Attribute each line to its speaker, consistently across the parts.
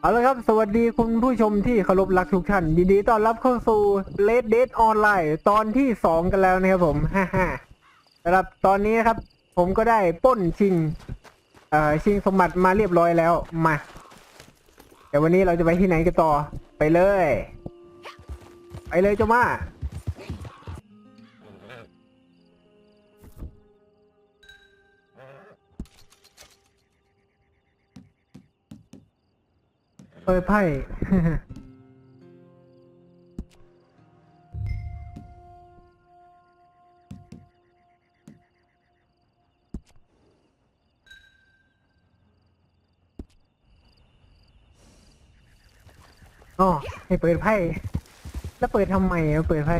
Speaker 1: เอาละครับ สวัสดีคุณผู้ชมที่เคารพรักทุกท่านยินดีต้อนรับเข้าสู่ Red Dead Online ตอนที่สองกันแล้วนะครับผมฮ่าฮ่าสำหรับตอนนี้นะครับ ผมก็ได้ปล้นชิงเอ่อชิงสมบัติมาเรียบร้อยแล้วมาแต่วันนี้เราจะไปที่ไหนกันต่อ ไปเลย ไปเลยเจ้ามา เปิดไพ่ อ๋อให้เปิดไพ่ แล้วเปิดทำไมอะเปิดไพ่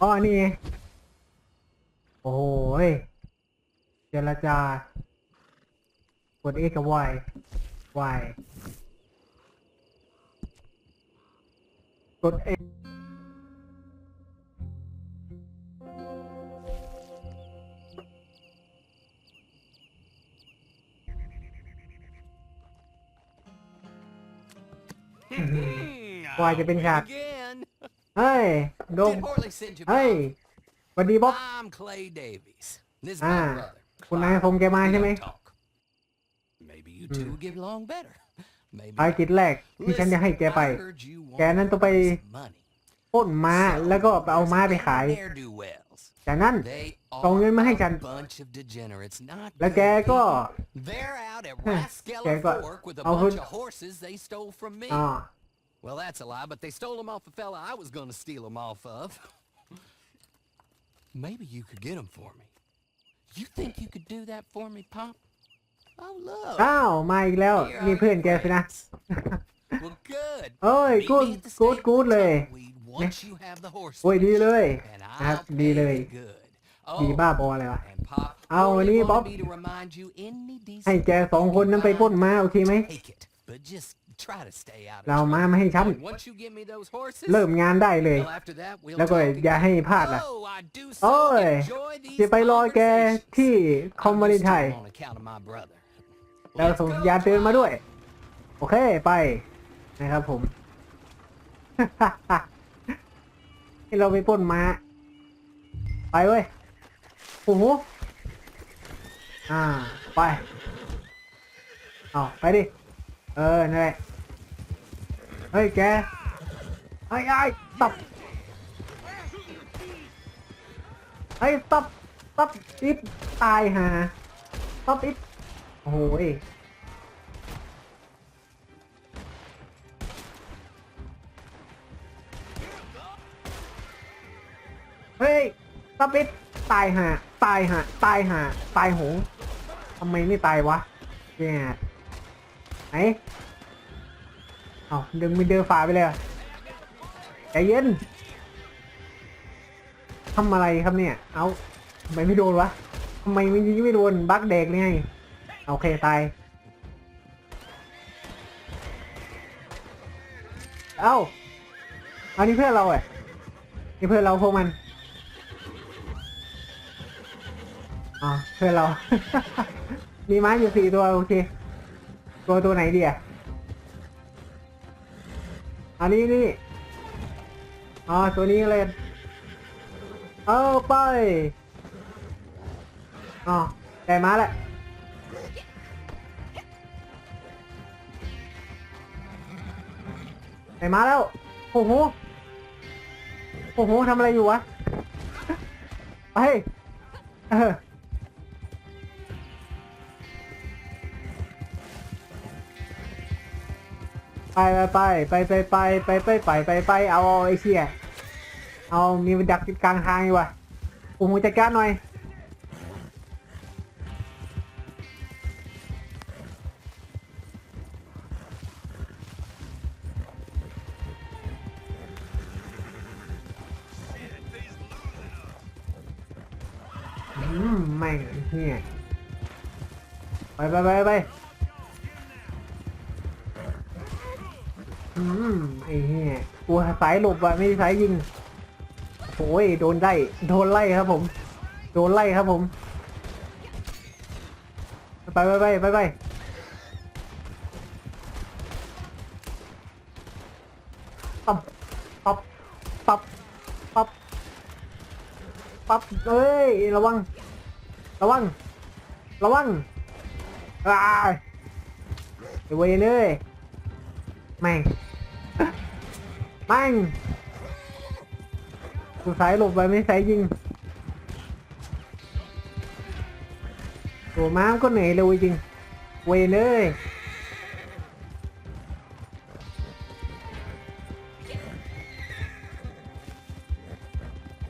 Speaker 1: อ๋อ นี่ไงโอ้ยเจรจา กด X กับ Y Y กด X วายจะเป็นฉาก
Speaker 2: Again.
Speaker 1: เฮ้ยโดม
Speaker 2: Did Horley send you
Speaker 1: เฮ้ย
Speaker 2: Bob?
Speaker 1: สวัสดีบ๊อบ
Speaker 2: I'm Clay Davies. This is
Speaker 1: อ่า
Speaker 2: my brother.
Speaker 1: คุณนายคงแกมาใช่ไหม
Speaker 2: Don't talk. Maybe you two get along better. Maybe
Speaker 1: ภารกิจแรกที่ฉันจะให้แกไป
Speaker 2: I heard you
Speaker 1: แกนั้นต้องไป
Speaker 2: want some money.
Speaker 1: ปล้นม้าแล้วก็ไปเอาม้าไปขาย
Speaker 2: Ne'er-do-wells.
Speaker 1: จากนั้น
Speaker 2: They
Speaker 1: ส่งเงินมาให้
Speaker 2: are
Speaker 1: ฉัน
Speaker 2: a bunch of degenerates, not
Speaker 1: แล้วแก
Speaker 2: good
Speaker 1: ก็
Speaker 2: people. They're out at
Speaker 1: แก
Speaker 2: Rascala
Speaker 1: ก็
Speaker 2: Fork with a
Speaker 1: เอาหุ้น
Speaker 2: bunch of horses they stole from me.
Speaker 1: อ๋อ
Speaker 2: Well, that's a lie, but they stole them off a fella I was gonna steal them off of. Maybe you could get them for me. You think you could do that for me, Pop? Oh, look.
Speaker 1: อ้าวมาอีกแล้ว
Speaker 2: Here
Speaker 1: นี่
Speaker 2: are
Speaker 1: เพื่อน
Speaker 2: your
Speaker 1: แกสินะ
Speaker 2: friends. Well, good.
Speaker 1: เอ้ย
Speaker 2: Meet
Speaker 1: กูด
Speaker 2: me at the
Speaker 1: กูด
Speaker 2: stable
Speaker 1: กูด
Speaker 2: in
Speaker 1: เลย
Speaker 2: Tumbleweed Once you have the horse.
Speaker 1: โอ้ย ดีเลย
Speaker 2: And
Speaker 1: นะครับ
Speaker 2: I'll
Speaker 1: ดีเลย
Speaker 2: pay good.
Speaker 1: ดี
Speaker 2: Oh,
Speaker 1: บ้าบออะไรวะ
Speaker 2: and Pop
Speaker 1: เอาอัน
Speaker 2: only
Speaker 1: นี้
Speaker 2: wanted
Speaker 1: บ๊อบ
Speaker 2: me to remind you any decent
Speaker 1: ให้แกสองคนนั้นไปปล้นม้าโอเคไหม
Speaker 2: Take it, but just try to stay out of
Speaker 1: เรา
Speaker 2: trouble.
Speaker 1: ม้ามาให้ฉัน
Speaker 2: Once you give me those horses,
Speaker 1: เริ่มงานได้เลย
Speaker 2: well, after that, we'll
Speaker 1: แล้วก็
Speaker 2: talk
Speaker 1: อย่า
Speaker 2: again.
Speaker 1: ให้พลาดล่ะ
Speaker 2: Oh, I do
Speaker 1: โอ้
Speaker 2: so
Speaker 1: ย
Speaker 2: enjoy these
Speaker 1: จะไปรอแก
Speaker 2: conversations.
Speaker 1: ที่คอมมูนิ
Speaker 2: I'm
Speaker 1: ไท
Speaker 2: just
Speaker 1: ย
Speaker 2: here on account of my brother.
Speaker 1: แล้วส่ง
Speaker 2: go,
Speaker 1: สัญญาณเตือนมาด้วย โอเคไปนะครับผม ให้เราไปปล้นม้า ไปเว้ยโอ้โหอ่า ไปเอาไปดิ เออนั่นแหละเฮ้ยแกไอ้ไอ้ตับไอ้ตับตับอิดตายหาตับอิด โอ้โหยเฮ้ยตับอิดตายหาตายหาตายหาตายหงทำไมไม่ตายวะเนี่ยไหนเอาดึงมิเดอร์ฝาไปเลยใจเย็นทำอะไรครับเนี่ย เอาทำไมไม่โดนวะทำไมไม่ยิงไม่โดนบักเด็กนี่ไง โอเคตาย เอ้าอานี่เพื่อนเราเอะนี่เพื่อนเราพวกมันอ๋อเพื่อนเรา มีไม้อยู่สี่ตัวโอเค ตัวตัวไหนดีอะอันนี้นี่ อ๋อ ตัวนี้เลย เอาไป อ๋อ ได้มาแล้ว ได้มาแล้ว โอ้โห โอ้โหทำอะไรอยู่วะ ไป เออ ไปไปไปไปไปไปไปไปไปไปเอาไอ้เชี่ยเอามีมันดักกลางทางอยู่วะโอ้โหจัดการหน่อย ไปไปไปไปอืมไอ้เฮียกูสายหลบอะไม่ได้สายยิงโอ้ยโดนไล่โดนไล่ครับผม โดนไล่ครับผม ไปไปไปไปไปปั๊บปั๊บปั๊บปั๊บปั๊บเอ้ยระวัง ระวัง ระวัง อ้ายไอ้เวยเลยแม่งแม่งกูสายหลบไปไม่สายยิงตัวม้ามก็เหนื่อยเร็วจริง เวยเลย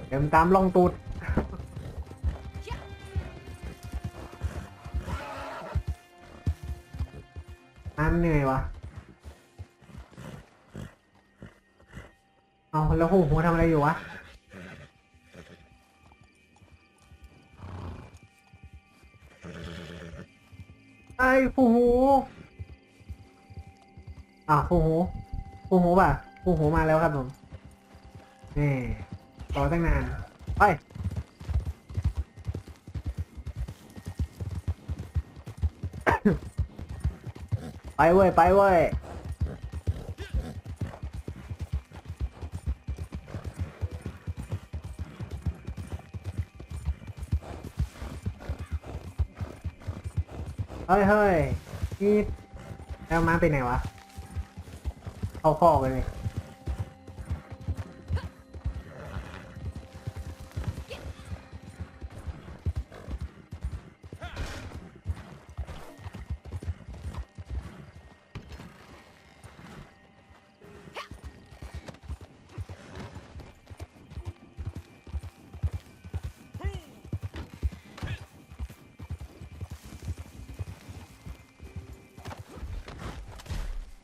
Speaker 1: เดิมนตามลองตูด หูหัวทำอะไรอยู่วะไอ้ฟูหูอ่าฟูหูฟูหูป่ะฟูหูมาแล้วครับผมนี่รอตั้งนานไปไปเว้ยไปเว้ย เฮ้ยเฮ้ยนี่แล้วมาไปไหนวะ เข้าคอกกันเลย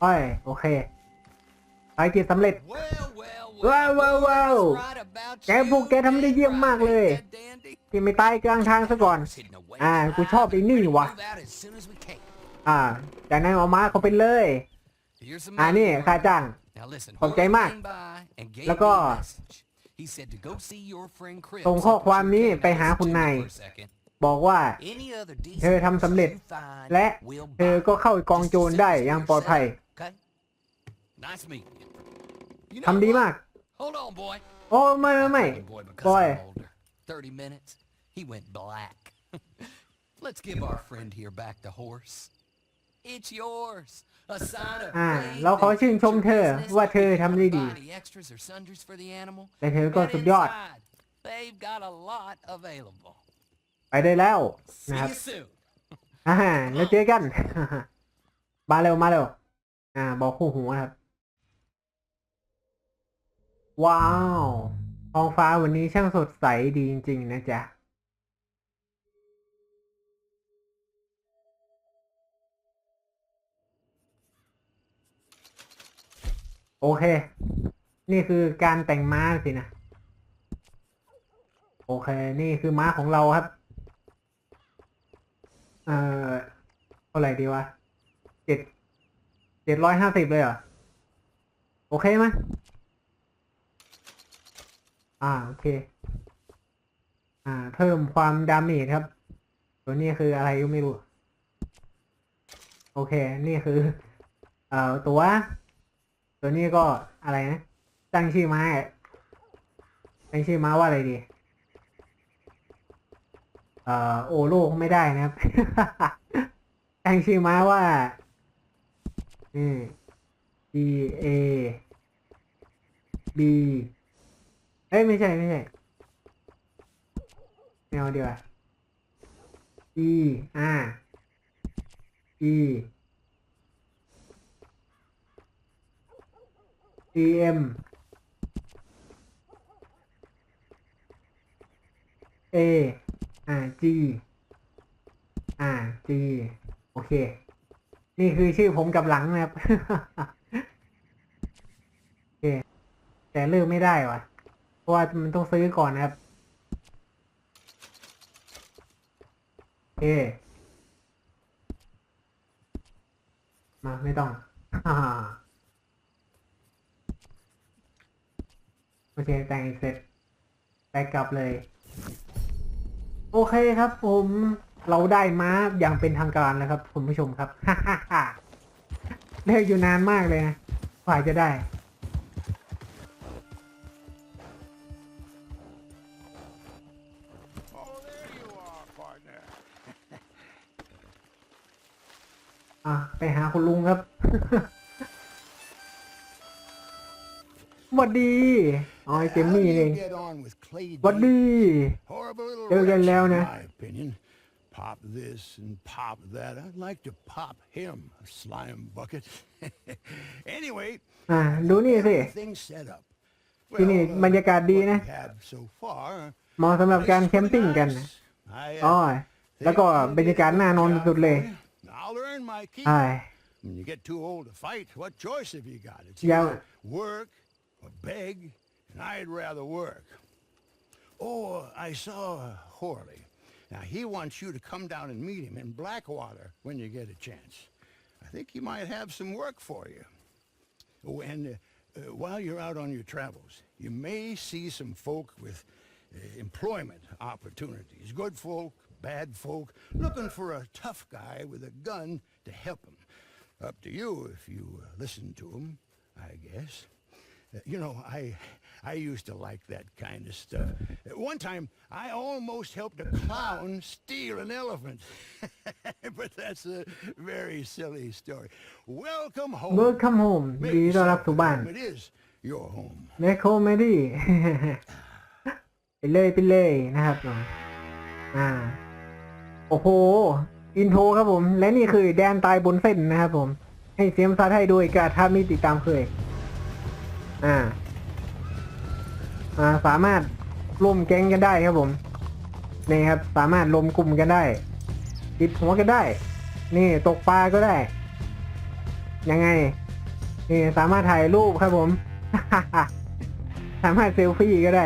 Speaker 1: โอ้ยโอเคไปกินสำเร็จ
Speaker 2: ว้า
Speaker 1: วว้า
Speaker 2: วว้าว
Speaker 1: แกพวกแกทำได้เยี่ยมมากเลยที่ไม่ตายกลางทางซะก่อน อ่า กูชอบไอ้นี่วะอ่าจากนั้นเอามาเขาเป็นเลย อ่านี่ค่าจ้างขอบใจมาก แล้วก็ส่งข้อความนี้ไปหาคุณนายบอกว่า เธอทำสำเร็จ และเธอก็เข้ากองโจรได้อย่างปลอดภัย
Speaker 2: Nice meeting you. You know
Speaker 1: ทำดี
Speaker 2: what?
Speaker 1: มาก
Speaker 2: Hold on, boy.
Speaker 1: โอ้ไม่ไม่ไม่
Speaker 2: Young boy, because
Speaker 1: Boy.
Speaker 2: I'm older. 30 minutes, he went black. Let's give our friend here back the horse. It's yours. A sign of
Speaker 1: อ่า
Speaker 2: faith
Speaker 1: เราขอ
Speaker 2: and
Speaker 1: ชื่นชม
Speaker 2: future
Speaker 1: เธอ
Speaker 2: business.
Speaker 1: ว่าเธอ
Speaker 2: If you
Speaker 1: ทำ
Speaker 2: wanna
Speaker 1: ได้ดี
Speaker 2: buy any extras or sundries for the animal,
Speaker 1: แต่เธอก็
Speaker 2: head
Speaker 1: สุดยอด
Speaker 2: inside. They've got a lot available.
Speaker 1: ไปได้แล้ว
Speaker 2: See
Speaker 1: นะครับ
Speaker 2: you soon.
Speaker 1: อ่าแล้วเจอกัน มาเร็วมาเร็วอ่า บอกคู่หูนะครับ ว้าวท้องฟ้าวันนี้ช่างสดใสดีจริง ๆ นะจ๊ะ โอเค นี่คือการแต่งม้าสินะ โอเค นี่คือม้าของเราครับ เอ่อเท่าไหร่ดีวะเจ็ดเจ็ดร้อยห้าสิบเลยเหรอ โอเคไหม อ่าโอเค อ่า เพิ่มความดาเมจครับ ตัวนี้คืออะไรก็ไม่รู้ โอเค นี่คือ เอ่อตัว ตัวนี้ก็อะไรนะตั้งชื่อม้าตั้งชื่อม้าว่าอะไรดี เอ่อโอโลกไม่ได้นะครับ ตั้งชื่อม้าว่านี่ B A B เอ้ยไม่ใช่ไม่ใช่ไม่เอาดีกว่า E R E E M A อ่า G อ่า G โอเค นี่คือชื่อผมกับหลังนะครับ โอเค แต่เลือกไม่ได้วะ ราะว่ามันต้องซื้อก่อนนะครับโอเคมาไม่ต้องโอเคแต่งเสร็จไปกลับเลย โอเคครับผมเราได้ม้าอย่างเป็นทางการแล้วครับคุณผู้ชมครับฮ่าฮ่าฮ่าเลิกอยู่นานมากเลยนะกว่ายจะได้ อะไปหาคุณลุงครับหวัดดีอ๋อไอ้เจม
Speaker 3: How
Speaker 1: มี่
Speaker 3: do
Speaker 1: เอ
Speaker 3: you
Speaker 1: ง
Speaker 3: get on with Clay
Speaker 1: หวัด
Speaker 3: D?
Speaker 1: ดี
Speaker 3: Horrible little
Speaker 1: เจอกัน
Speaker 3: wretch,
Speaker 1: แล้ว
Speaker 3: in
Speaker 1: นะ
Speaker 3: my opinion. Pop this and pop that. I'd like to pop him, a slime bucket. anyway,
Speaker 1: อ่าดูนี่สิ
Speaker 3: everything's set up.
Speaker 1: ที่นี่
Speaker 3: uh,
Speaker 1: บรรยากาศดี
Speaker 3: what
Speaker 1: นะ
Speaker 3: we have so far,
Speaker 1: เหมาะสำหรับการ
Speaker 3: it's
Speaker 1: แคม
Speaker 3: pretty
Speaker 1: ปิ้งกัน
Speaker 3: nice. I, uh,
Speaker 1: อ๋อ
Speaker 3: think
Speaker 1: แล้วก็
Speaker 3: I'll
Speaker 1: บรรยากาศ
Speaker 3: do a
Speaker 1: น่านอน
Speaker 3: good
Speaker 1: สุดๆเลย
Speaker 3: job for you. I'll earn my keep.
Speaker 1: ใช่
Speaker 3: When you get too old to fight, what choice have you got? It's
Speaker 1: Yeah.
Speaker 3: either work or beg, and I'd rather work. Oh, I saw Horley. Now, he wants you to come down and meet him in Blackwater when you get a chance. I think he might have some work for you. Oh, and uh, uh, while you're out on your travels, you may see some folk with uh, employment opportunities. Good folk, bad folk, looking for a tough guy with a gun to help them. Up to you if you uh, listen to them, I guess. Uh, you know, I I used to like that kind of stuff. Uh, one time, I almost helped a clown steal an elephant. but that's a very silly story. Welcome home.
Speaker 1: เ e ิร์ c คัมโฮม
Speaker 3: Make
Speaker 1: ดีต้อนรับ
Speaker 3: yourself
Speaker 1: สู่
Speaker 3: at
Speaker 1: บ้าน
Speaker 3: home. It is your home.
Speaker 1: แมคโครเมดี้ ไปเลยไปเลยนะครับผมอ่า โอ้โห อินโทรครับผม และนี่คือแดนตายบนเส้นนะครับผม ให้เสียงภาษาไทยโดยกาทามิติดตามเคย อ่า อ่า สามารถร่วมแก๊งกันได้ครับผม นี่ครับ สามารถรวมกลุ่มกันได้ ติดหัวกันได้ นี่ตกปลาก็ได้ ยังไง นี่สามารถถ่ายรูปครับผม สามารถเซลฟี่ก็ได้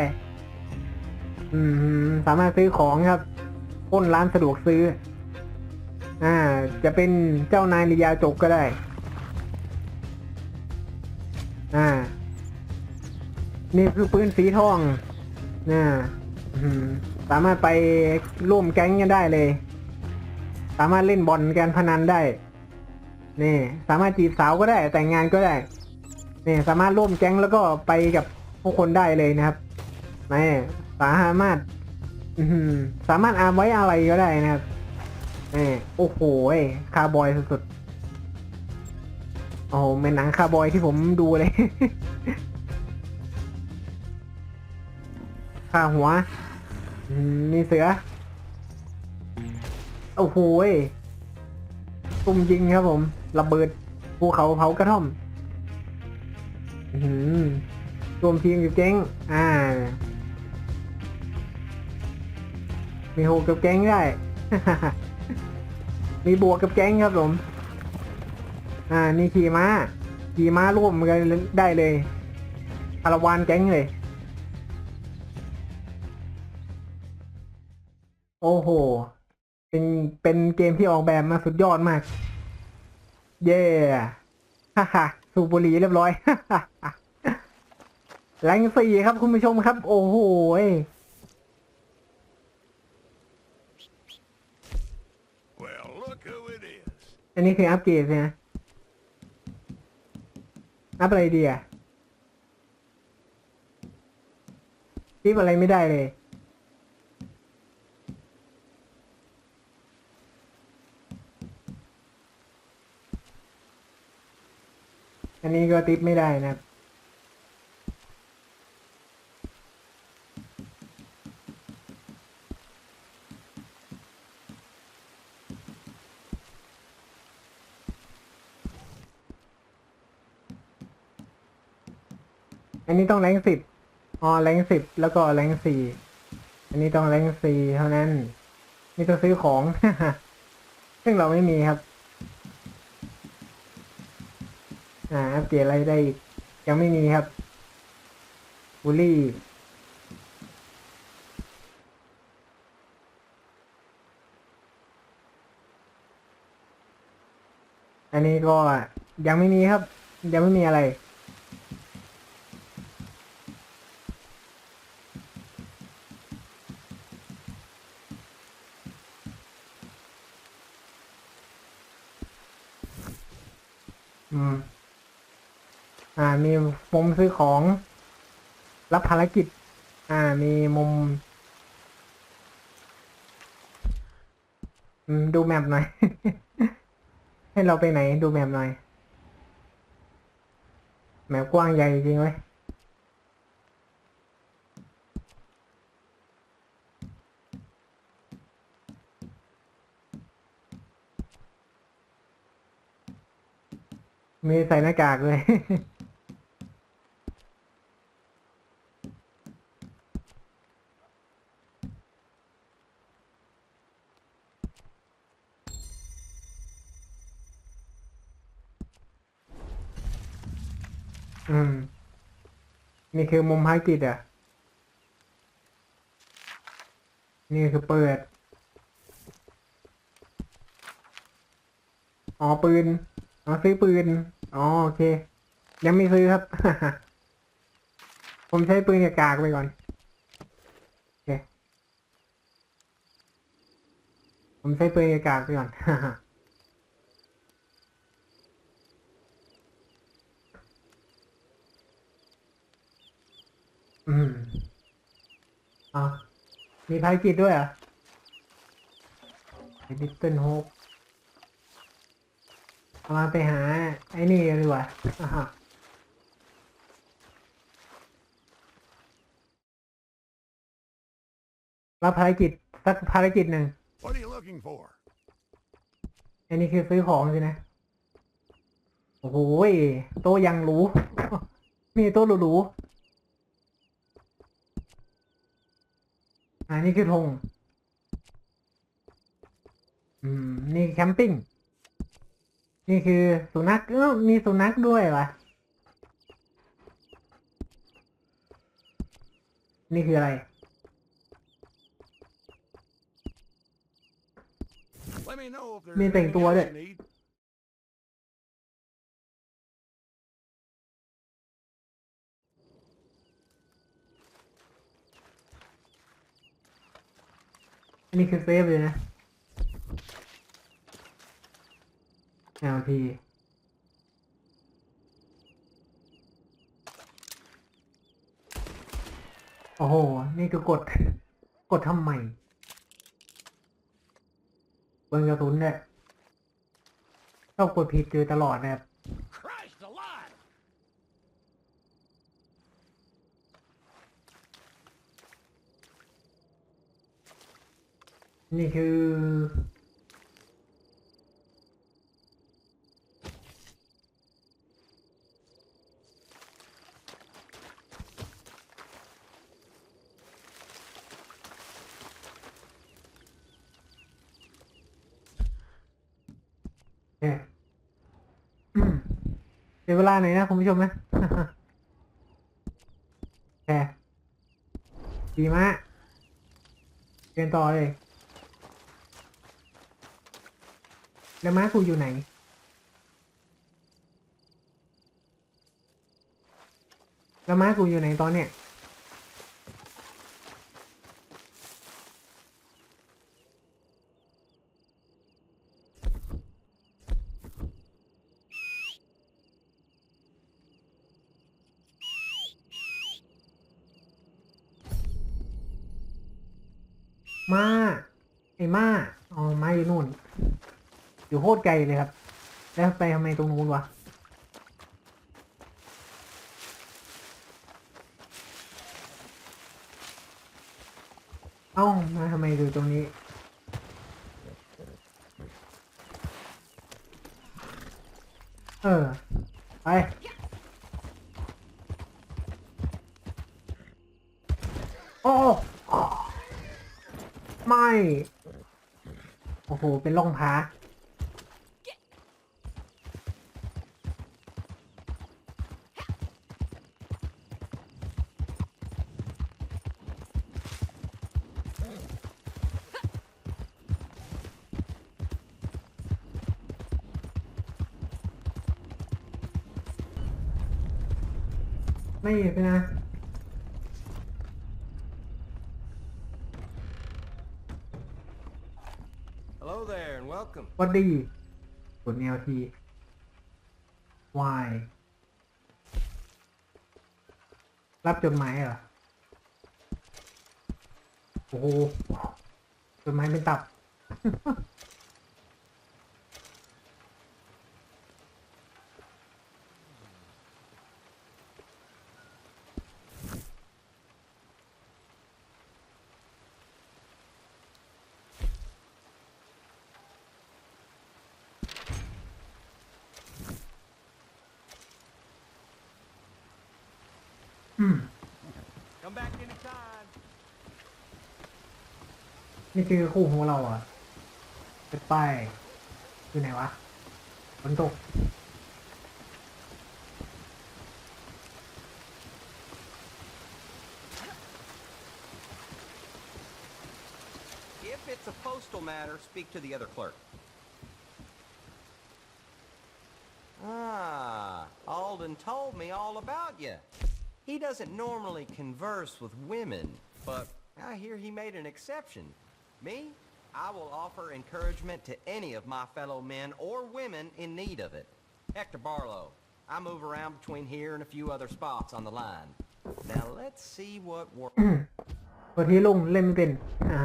Speaker 1: อืม สามารถซื้อของครับ ป้นร้านสะดวกซื้อ อ่า จะเป็นเจ้านายริยาจกก็ได้ อ่า นี่คือปืนสีทองน่าสามารถไปร่วมแก๊งกันได้เลย สามารถเล่นบอลการพนันได้ นี่ สามารถจีบสาวก็ได้ แต่งงานก็ได้นี่สามารถร่วมแก๊งแล้วก็ไปกับผู้คนได้เลยนะครับนี่สามารถ อือหือสามารถอาร์มไว้อะไรก็ได้นะครับนี่โอ้โหยคาร์บอยสุดๆโอ้โหเป็นหนังคาร์บอยที่ผมดูเลย ข้าหัวอืมมีเสือ โอ้โหยตุ่มยิงครับผม ระเบิดภูเขาเผากระท่อม อือหือรวมทีมกับแก๊ง อ่า มีโฮกับแก๊งได้ มีบวกกับแก๊งครับผม อ่า นี่ขี่ม้า ขี่ม้าร่วมกันได้เลยคารวานแก๊งเลย โอ้โห เป็น เป็นเกมที่ออกแบบมาสุดยอดมาก เย่ฮ่าฮ่าสูบบุหรี่เรียบร้อยแรงสี่ครับคุณผู้ชมครับ โอ้โหย
Speaker 3: Well, look who it is.
Speaker 1: อั นนี้คืออัปเกรดใช่ไหมอัปอะไรดีอะทิปอะไรไม่ได้เลย อันนี้ก็ติปไม่ได้นะครับ นนี้ต้องแรงสิบอ๋อแรงสิบแล้วก็แรงสี่อันนี้ต้องแรงสี่เท่านั้น นี่ต้องซื้อของ ซึ่งเราไม่มีครับ อ่าอัปเกรดอะไรได้อีกยังไม่มีครับบูลี่อันนี้ก็ยังไม่มีครับ ยังไม่มีอะไร อืม อ่า มุมซื้อของ รับภารกิจ อ่า มีมุมอืมดูแมปหน่อย ให้เราไปไหน ดูแมปหน่อย แมปกว้างใหญ่จริงเว้ยมีใส่หน้ากากเลย อืม นี่ คือมุมภารกิจอะ นี่คือเปิด อ๋อปืน อ๋อซื้อปืน อ๋อโอเค ยังไม่ซื้อครับ ผมใช้ปืนกับกากไปก่อน โอเค ผมใช้ปืนกับกากไปก่อน อืม อ๋อมีภารกิจด้วยเหรอะไอ้ดิสเทิลโฮปเอามาไปหา ไอ้นี่กันดีกว่าอ่าฮะรับภารกิจสักภารกิจหนึ่ง
Speaker 3: What are you looking for?
Speaker 1: อันนี้คือซื้อของสินะโอ้โหยโต๊ะยังหรู มีโต๊ะหรู อันนี้คือธงอืม นี่แคมปิ้ง นี่คือสุนัขเออมีสุนัขด้วยวะนี่คืออะไร
Speaker 3: Let me know if there's
Speaker 1: มีแต่ง
Speaker 3: anything
Speaker 1: ตัว
Speaker 3: else
Speaker 1: ด้วย อันนี้คือเซฟเลยนะ LT โอ้โห นี่คือกด กดทำไมเบิงกระสุนเนี่ยชอบกดผิดเจอตลอดนะครับ นี่คือ โอเคอืมเดี๋ยวเวลาไหนนะ คุณผู้ชมนะ โอเคดีมากเรียนต่อเลย แล้วม้ากูอยู่ไหน แล้วม้ากูอยู่ไหนตอนเนี้ยม้าไอ้ม้าอ๋อม้าอยู่นู่น อยู่โคตรไกลเลยครับ แล้วไปทำไมตรงนู้นวะเอ้ามาทำไมอยู่ตรงนี้ เออ ไป โอ้ไม่ โอ้โห เป็นร่องพา ไม่ไปนะ
Speaker 4: Hello there and welcome.
Speaker 1: วัดดีกดแนวทีวายรับจดหมายเหรอ โอ้โหจดหมายเป็นตับ อืม
Speaker 4: Come back anytime.
Speaker 1: นี่คือคู่ของเราอ่ะเป็นป้ายอยู่ไหนวะฝนตก
Speaker 4: If it's a postal matter, speak to the other clerk. Ah, Alden told me all about you. He doesn't normally converse with women, but I hear he made an exception. Me? I will offer encouragement to any of my fellow men or women in need of it. Hector Barlow. I move around between here and a few other spots on the line. Now let's see what works.
Speaker 1: ตัวที่ลุงเล่นไม่เป็น อ่า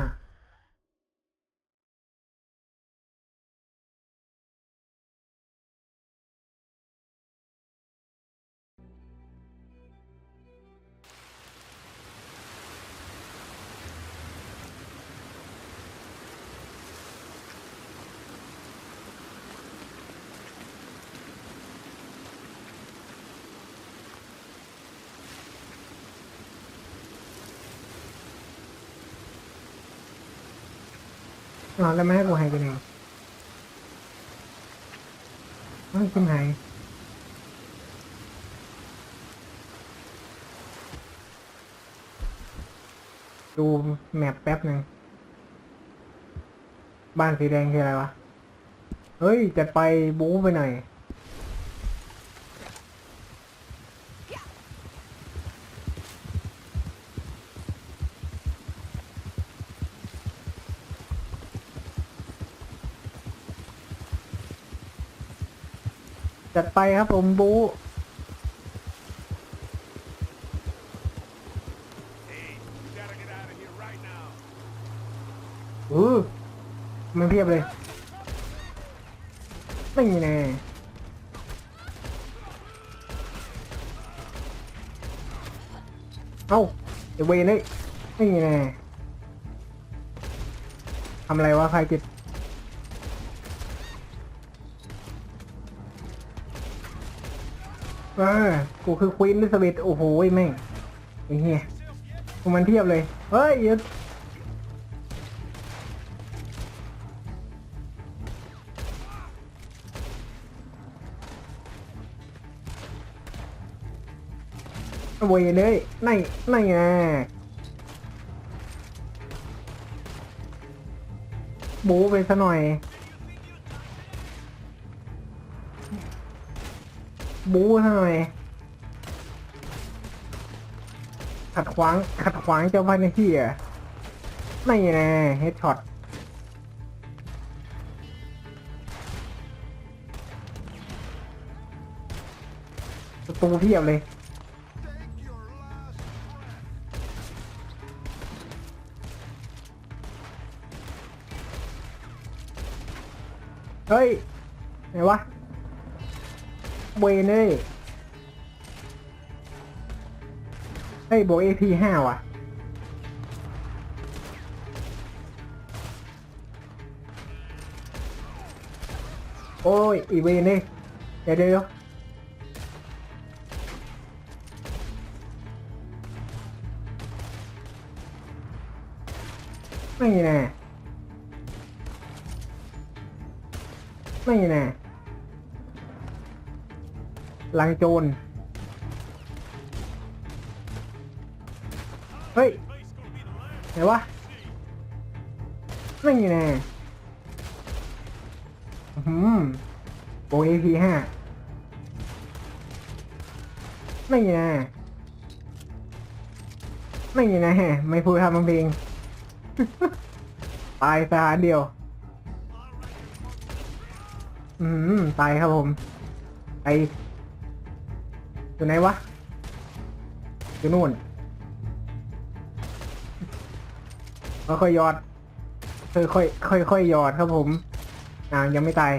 Speaker 1: แล้วไม่ให้กูหายไปไหนไม่กินหายดูแมปแป๊บหนึ่งบ้านสีแดงคืออะไรวะ เฮ้ยจัดไปบู๊ไปหน่อย ไปครับผมบู๊
Speaker 3: Hey, you gotta get out of here right now.
Speaker 1: อือมันเพียบเลยไม่แน่เอ้าไอเวนเลยไม่แน่ทำอะไรวะใครจิต ออกูคือควีนลิซาเบธโอ้โหแม่งไอ้เหี้ยกูมันเทียบเลย เฮ้ยยุดเวยเลยไม่ไม่ไงบูไปซะหน่อย บูซะหน่อย ขัดขวาง ขัดขวางเจ้าบ้านที่อะไม่แน่เฮดช็อตประตูเพียบเลยเฮ้ยไหนวะ เวนเอ้ยเฮ้ยโบเอพีห้าว่ะ ลังโจร เฮ้ยไหนวะไม่แน่อื้อหืมโอเอพีห้าไม่แน่ไม่แน่ไม่พูดทำเพลงตายสถานเดียว อืม ตายครับผม ไป อยู่ไหนวะ อยู่นู่นค่อยๆยอดค่อยค่อยๆหยอดครับผม อ่ายังไม่ตาย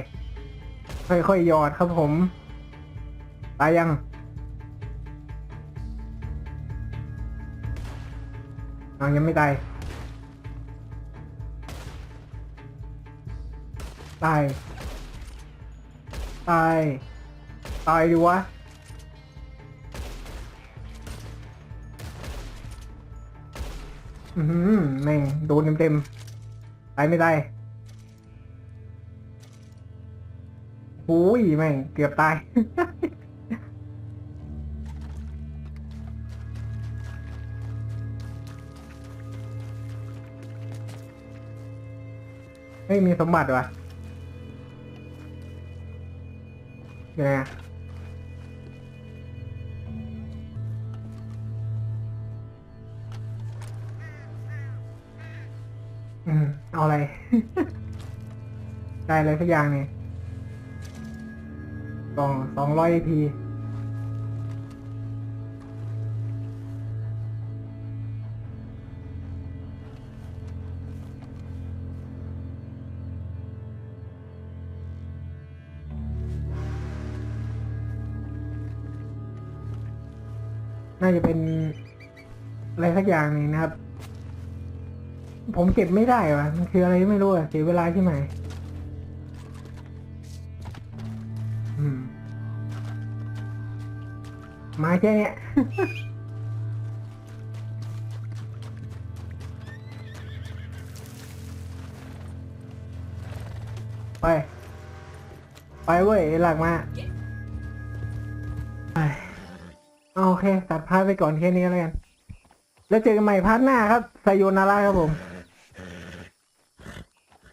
Speaker 1: ค่อยๆหยอดครับผม ตายยัง อ่ายังไม่ตาย ตาย ตาย ตายดิวะ อือหือแม่งโดนเต็มๆตายไม่ตายหูยแม่งเกือบตาย ไม่มีสมบัติวะยังไอืมเอาอะไร ได้อะไรสักอย่างนี่สองสองร้อยพีน่าจะเป็นอะไรสักอย่างนึงนะครับ ผมเก็บไม่ได้วะมันคืออะไรไม่รู้อะเสียเวลาใช่ไหมอืมมาแค่เนี้ย ไป ไปเว้ยหลักมาไปโอเค ตัดพาร์ทไปก่อนแค่นี้แล้วกัน แล้วเจอกันใหม่พาร์ทหน้าครับไซโยนาระครับผม